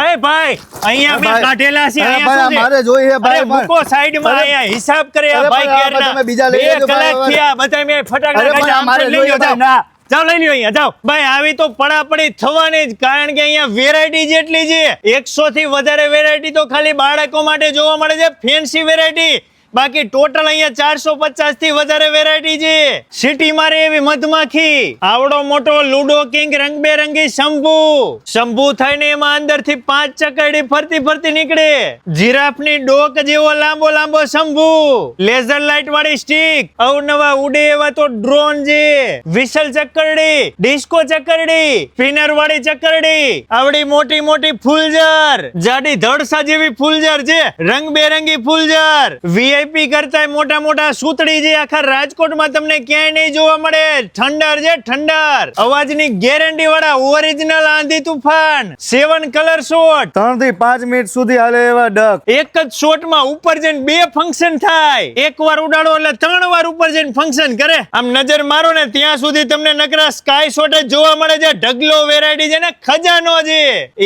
અરે ભાઈ અહીંયા મેં કાઢેલા છે અહીંયા ભાઈ, શું છે? મારે જોઈએ ભાઈ, અરે મૂકો સાઈડમાં અહીંયા હિસાબ કરે આ ભાઈ ભાઈ, કેરના. તમે બીજા લઈ લેજો ભાઈ, કલાક થયા બધા મે ફટાકડા ભાઈ, મારે આમ લઈ લ્યો. ના. જાઓ લઈ લ્યો અહીંયા જાઓ ભાઈ આવી તો પડાપડી થવાની જ કારણ કે અહીંયા વેરાયટી જેટલી છે એકસો થી વધારે વેરાયટી તો ખાલી બાળકો માટે જોવા મળે છે ફેન્સી વેરાયટી બાકી ટોટલ અહીંયા ચારસો પચાસથી વધારે વેરાયટી છે. સિટી મારે એવી મધમાખી. આવડો મોટો લુડો કિંગ રંગબેરંગી શંભુ. શંભુ થઈને એમાં અંદરથી પાંચ ચકરડી ફરતી ફરતી નીકળે. જીરાફની ડોક જેવો લાંબો લાંબો શંભુ. લેઝર લાઇટ વાળી સ્ટીક. અવનવા ઉડે એવા તો ડ્રોન છે વિસલ ચકરડી, ડિસ્કો ચક્કરડી સ્પિનર વાળી ચકરડી. આવડી મોટી મોટી ફૂલઝર. જાડી ધડસા જેવી ફૂલઝર છે. રંગબેરંગી ફૂલઝર. વીઆઈપી કરતા મોટા મોટા સૂતળી જે આખા રાજકોટમાં તમને ક્યાંય નહીં જોવા મળે. ઠંડર છે ઠંડર. અવાજની ગેરંટી વાળા ઓરિજિનલ આંધી તુફાન. સેવન કલર શોટ ત્રણથી પાંચ મિનિટ સુધી હાલે એવા ડક. એક જ શોટમાં ઉપર જઈને બે ફંક્શન થાય. એક વાર ઉડાડો એટલે ત્રણ વાર ઉપર જઈને ફંક્શન કરે. આમ નજર મારો ને ત્યાં સુધી તમને નકરા સ્કાય શોટ જ જોવા મળે છે. ઢગલો વેરાયટી છે ને ખજાનો છે.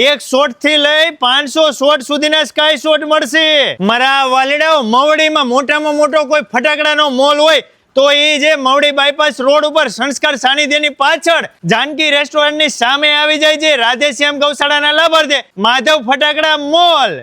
એક શોટથી લઈ પાંચસો શોટ સુધીના સ્કાય શોટ મળશે. મારા વાલીડાઓ મવડીમાં મોટામાં મોટો કોઈ ફટાકડાનો મોલ હોય, તો એ જે મવડી બાયપાસ રોડ ઉપર સંસ્કાર સાનિધ્યની પાછળ જાનકી રેસ્ટોરન્ટની સામે આવી જાય છે. રાધેશ્યામ ગૌશાળાના લાભાર્થે માધવ ફટાકડા મોલ.